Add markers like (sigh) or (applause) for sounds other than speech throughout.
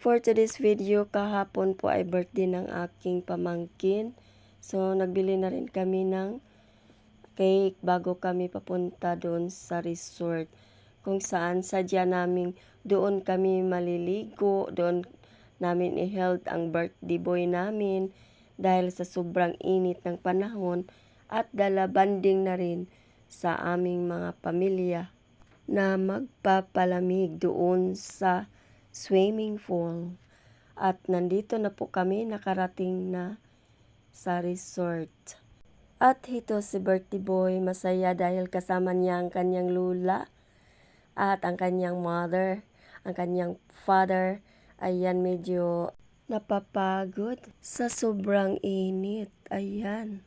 For today's video, kahapon po ay birthday ng aking pamangkin. So, nagbili na rin kami ng cake bago kami papunta doon sa resort. Kung saan sadya namin doon kami maliligo, doon namin i-held ang birthday boy namin dahil sa sobrang init ng panahon at dala banding na rin sa aming mga pamilya na magpapalamig doon sa swimming pool. At nandito na po kami nakarating na sa resort. At ito si birthday boy masaya dahil kasama niya ang kanyang lula at ang kanyang mother, ang kanyang father. Ayan medyo napapagod sa sobrang init. Ayan.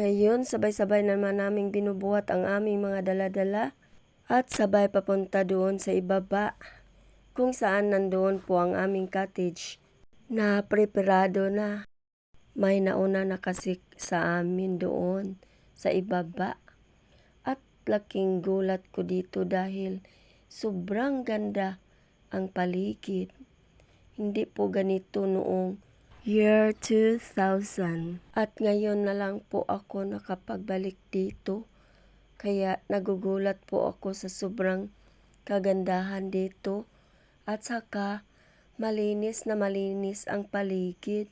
Ngayon, sabay-sabay naman naming binubuhat ang aming mga dala-dala at sabay papunta doon sa ibaba kung saan nandoon po ang aming cottage na preparado na. May nauna na kasi sa amin doon sa ibaba. At laking gulat ko dito dahil sobrang ganda ang paligid. Hindi po ganito noong year 2000. At ngayon na lang po ako nakapagbalik dito. Kaya nagugulat po ako sa sobrang kagandahan dito. At saka malinis na malinis ang paligid.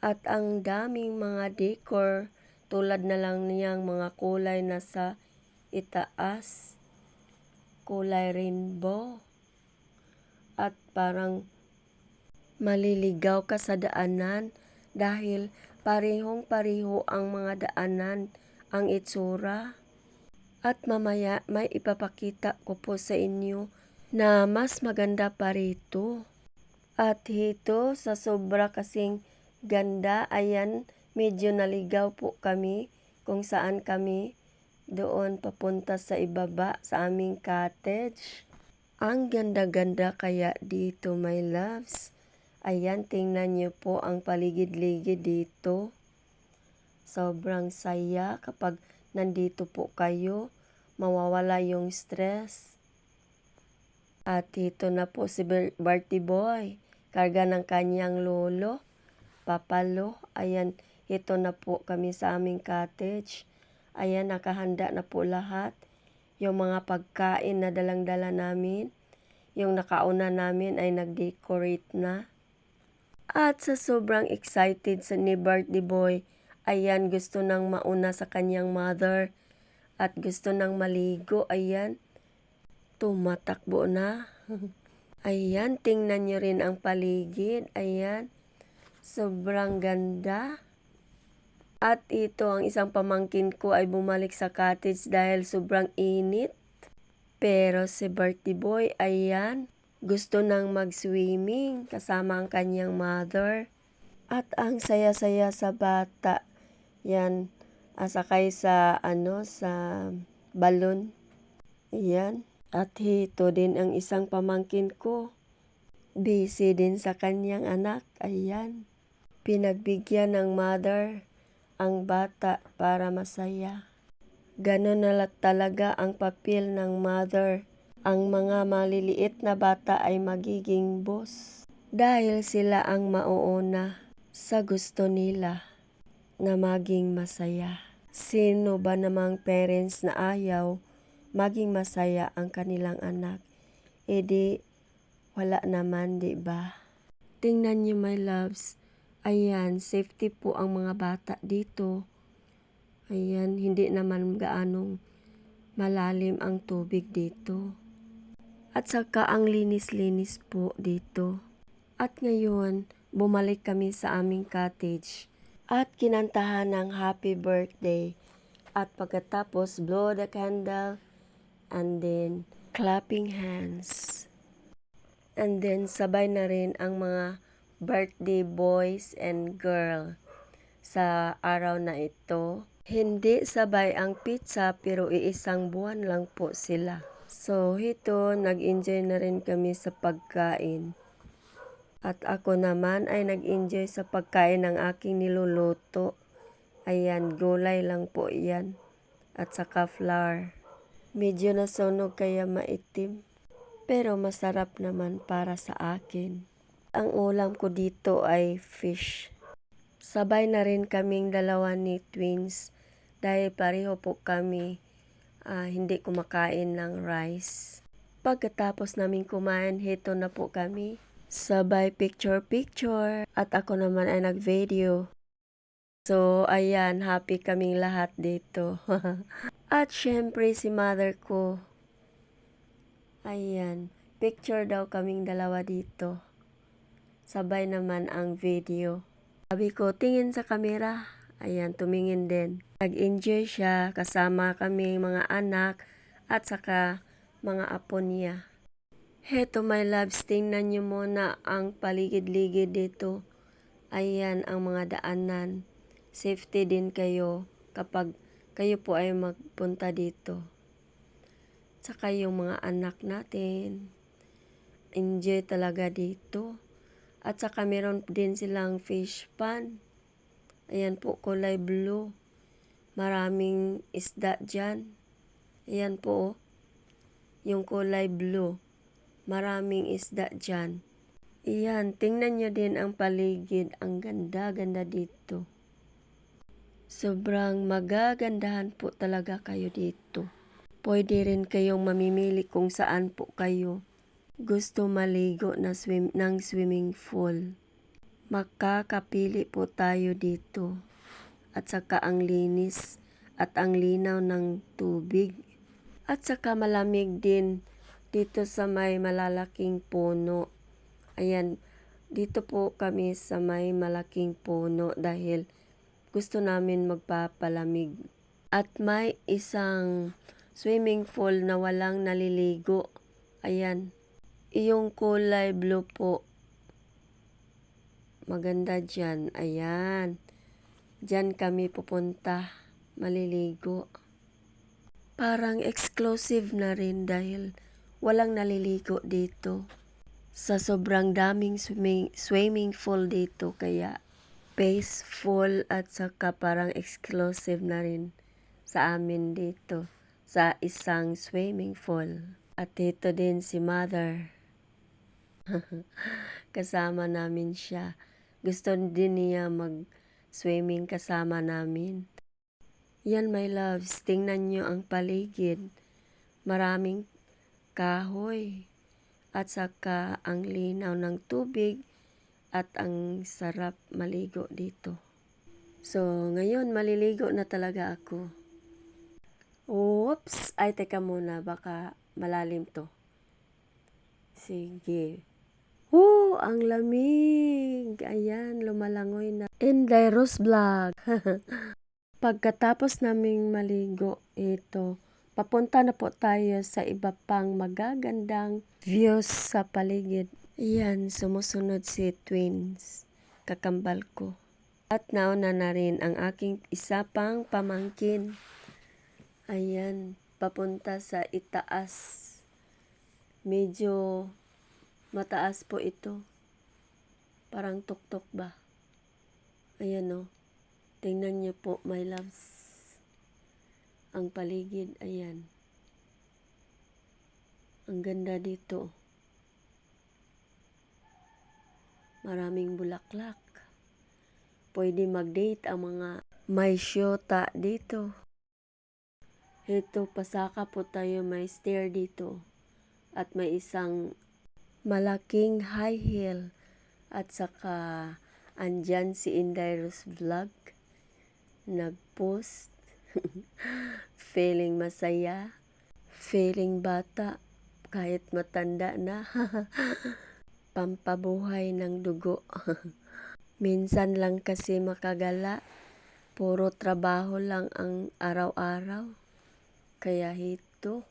At ang daming mga decor tulad na lang niyang mga kulay na sa itaas. Kulay rainbow. At parang maliligaw ka sa daanan dahil parehong-pareho ang mga daanan ang itsura. At mamaya may ipapakita ko po sa inyo na mas maganda pa rito. At hito sa sobra kasing ganda, ayan, medyo naligaw po kami kung saan kami doon papunta sa ibaba sa aming cottage. Ang ganda-ganda kaya dito, my loves. Ayan, tingnan niyo po ang paligid-ligid dito. Sobrang saya kapag nandito po kayo. Mawawala yung stress. At dito na po si Bertie Boy. Karga ng kanyang lolo. Papalo. Ayan, ito na po kami sa aming cottage. Ayan, nakahanda na po lahat. Yung mga pagkain na dalang-dala namin. Yung nakauna namin ay nag-decorate na. At sa sobrang excited sa ni birthday boy, ayan gusto nang mauna sa kanyang mother at gusto nang maligo, ayan tumatakbo na. (laughs) ayan, tingnan nyo rin ang paligid, ayan sobrang ganda. At ito ang isang pamangkin ko ay bumalik sa cottage dahil sobrang init. Pero si birthday boy, ayan, gusto nang mag-swimming kasama ang kanyang mother. At ang saya-saya sa bata. Yan, asakay sa ano sa balon. Yan. At hito din ang isang pamangkin ko. Busy din sa kanyang anak. Ayan. Pinagbigyan ng mother ang bata para masaya. Ganon na talaga ang papel ng mother ang mga maliliit na bata ay magiging boss dahil sila ang mauuna sa gusto nila na maging masaya. Sino ba namang parents na ayaw maging masaya ang kanilang anak? E di, wala naman, di ba? Tingnan niyo my loves. Ayan, safety po ang mga bata dito. Ayan, hindi naman gaanong malalim ang tubig dito. At saka ang linis-linis po dito. At ngayon, bumalik kami sa aming cottage at kinantahan ng happy birthday. At pagkatapos, blow the candle and then clapping hands. And then sabay na rin ang mga birthday boys and girl sa araw na ito. Hindi sabay ang pizza pero iisang buwan lang po sila. So, ito, nag-enjoy na rin kami sa pagkain. At ako naman ay nag-enjoy sa pagkain ng aking niluluto. Ayan, gulay lang po yan. At saka flour. Medyo nasunog kaya maitim. Pero masarap naman para sa akin. Ang ulam ko dito ay fish. Sabay na rin kaming dalawa ni twins dahil pareho po kami ah, hindi kumakain ng rice. Pagkatapos namin kumain, heto na po kami. Sabay picture-picture at ako naman ay nag-video. So, ayan, happy kaming lahat dito. (laughs) at syempre si mother ko. Ayan, picture daw kaming dalawa dito. Sabay naman ang video. Sabi ko, tingin sa kamera. Ayan, tumingin din. Nag-enjoy siya, kasama kami mga anak at saka mga apo niya. Heto my loves, tingnan niyo muna ang paligid-ligid dito. Ayan ang mga daanan. Safety din kayo kapag kayo po ay magpunta dito. Saka yung mga anak natin. Enjoy talaga dito. At saka meron din silang fish pan. Ayan po, kulay blue. Maraming isda dyan. Ayan po, oh. yung kulay blue. Maraming isda dyan. Iyan, tingnan nyo din ang paligid. Ang ganda-ganda dito. Sobrang magagandahan po talaga kayo dito. Pwede rin kayong mamimili kung saan po kayo gusto maligo na swim, ng swimming pool. Makakapili po tayo dito. At saka ang linis at ang linaw ng tubig. At saka malamig din dito sa may malalaking puno. Ayan, dito po kami sa may malaking puno dahil gusto namin magpapalamig. At may isang swimming pool na walang naliligo. Ayan, yung kulay blue po. Maganda dyan. Ayan. Dyan kami pupunta. Maliligo. Parang exclusive na rin dahil walang naliligo dito. Sa sobrang daming swimming, swimming pool dito kaya peaceful at saka parang exclusive na rin sa amin dito sa isang swimming pool. At dito din si mother. (laughs) kasama namin siya. Gusto din niya mag-swimming kasama namin. Yan my loves, tingnan nyo ang paligid. Maraming kahoy at saka ang linaw ng tubig at ang sarap maligo dito. So, ngayon maliligo na talaga ako. Oops! Ay, teka muna, baka malalim to. Sige. Oh, ang lamig. Ayan, lumalangoy na. Inday Rose Vlog. (laughs) Pagkatapos naming maligo, ito, papunta na po tayo sa iba pang magagandang views sa paligid. Ayan, sumusunod si Twins, kakambal ko. At nauna na rin ang aking isa pang pamangkin. Ayan, papunta sa itaas. Medyo mataas po ito. Parang tuktok ba? Ayan o. Tingnan niyo po, my loves. Ang paligid, ayan. Ang ganda dito. Maraming bulaklak. Pwede mag-date ang mga may syota dito. Ito, pasaka po tayo, may stair dito. At may isang malaking high heel. At saka, andyan si Indyrus Vlog. Nag-post. (laughs) feeling masaya. Feeling bata. Kahit matanda na. (laughs) Pampabuhay ng dugo. (laughs) Minsan lang kasi makagala. Puro trabaho lang ang araw-araw. Kaya hito,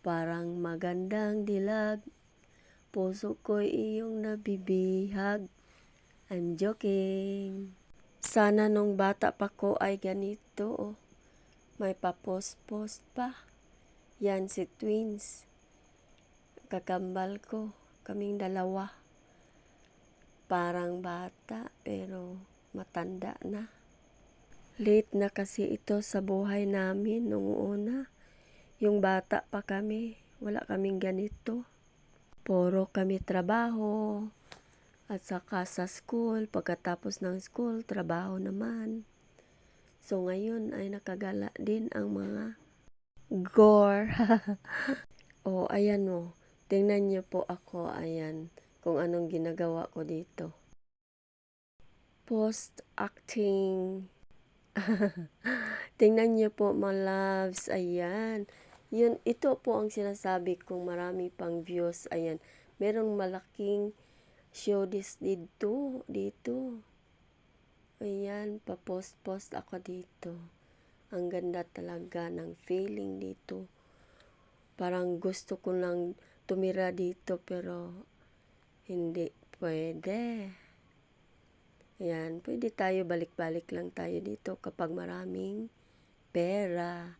parang magandang dilag. Puso ko'y iyong nabibihag. I'm joking. Sana nung bata pa ko ay ganito. Oh. May papost-post pa. Yan si twins. Kakambal ko. Kaming dalawa. Parang bata pero matanda na. Late na kasi ito sa buhay namin nung una. Yung bata pa kami, wala kaming ganito. Puro kami trabaho. At saka sa school, pagkatapos ng school, trabaho naman. So ngayon ay nakagala din ang mga gore. (laughs) oh, ayan o. Tingnan niyo po ako, ayan, kung anong ginagawa ko dito. Post-acting. (laughs) Tingnan niyo po, my loves, ayan. Yun, ito po ang sinasabi kong marami pang views, ayan. Merong malaking show this dito, dito. Ayan, pa-post-post ako dito. Ang ganda talaga ng feeling dito. Parang gusto ko lang tumira dito pero hindi pwede. Ayan, pwede tayo balik-balik lang tayo dito kapag maraming pera.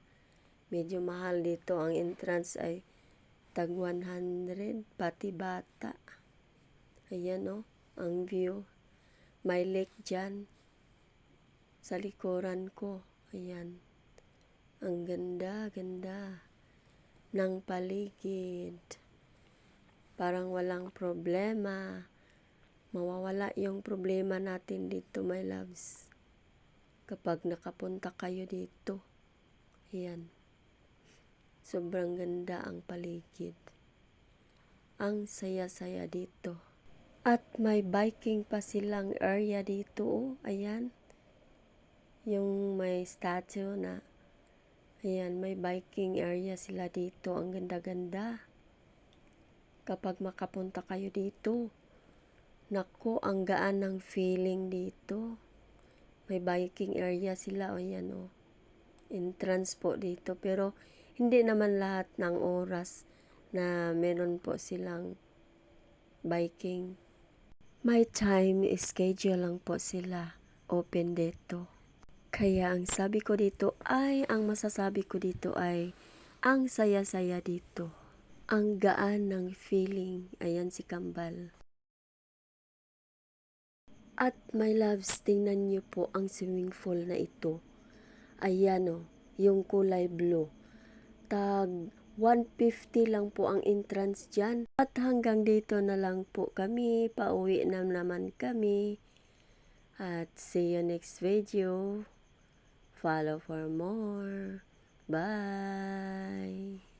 Medyo mahal dito. Ang entrance ay tag 100, pati bata. Ayan o, ang view. May lake dyan. Sa likuran ko. Ayan. Ang ganda, ganda ng paligid. Parang walang problema. Mawawala yung problema natin dito, my loves. Kapag nakapunta kayo dito. Ayan. Sobrang ganda ang paligid. Ang saya-saya dito. At may biking pa silang area dito. Oh. Ayan. Yung may statue na. Ayan, may biking area sila dito. Ang ganda-ganda. Kapag makapunta kayo dito. Nako, ang gaan ng feeling dito. May biking area sila. O yan o. Entrance po dito. Pero, hindi naman lahat ng oras na meron po silang biking. May time schedule lang po sila open dito. Kaya ang sabi ko dito ay, ang masasabi ko dito ay, ang saya-saya dito. Ang gaan ng feeling. Ayan si Kambal. At my loves, tingnan niyo po ang swimming pool na ito. Ayan o, yung kulay blue. Tag 150 lang po ang entrance dyan. At hanggang dito na lang po kami. Pauwi na naman kami. At see you next video. Follow for more. Bye!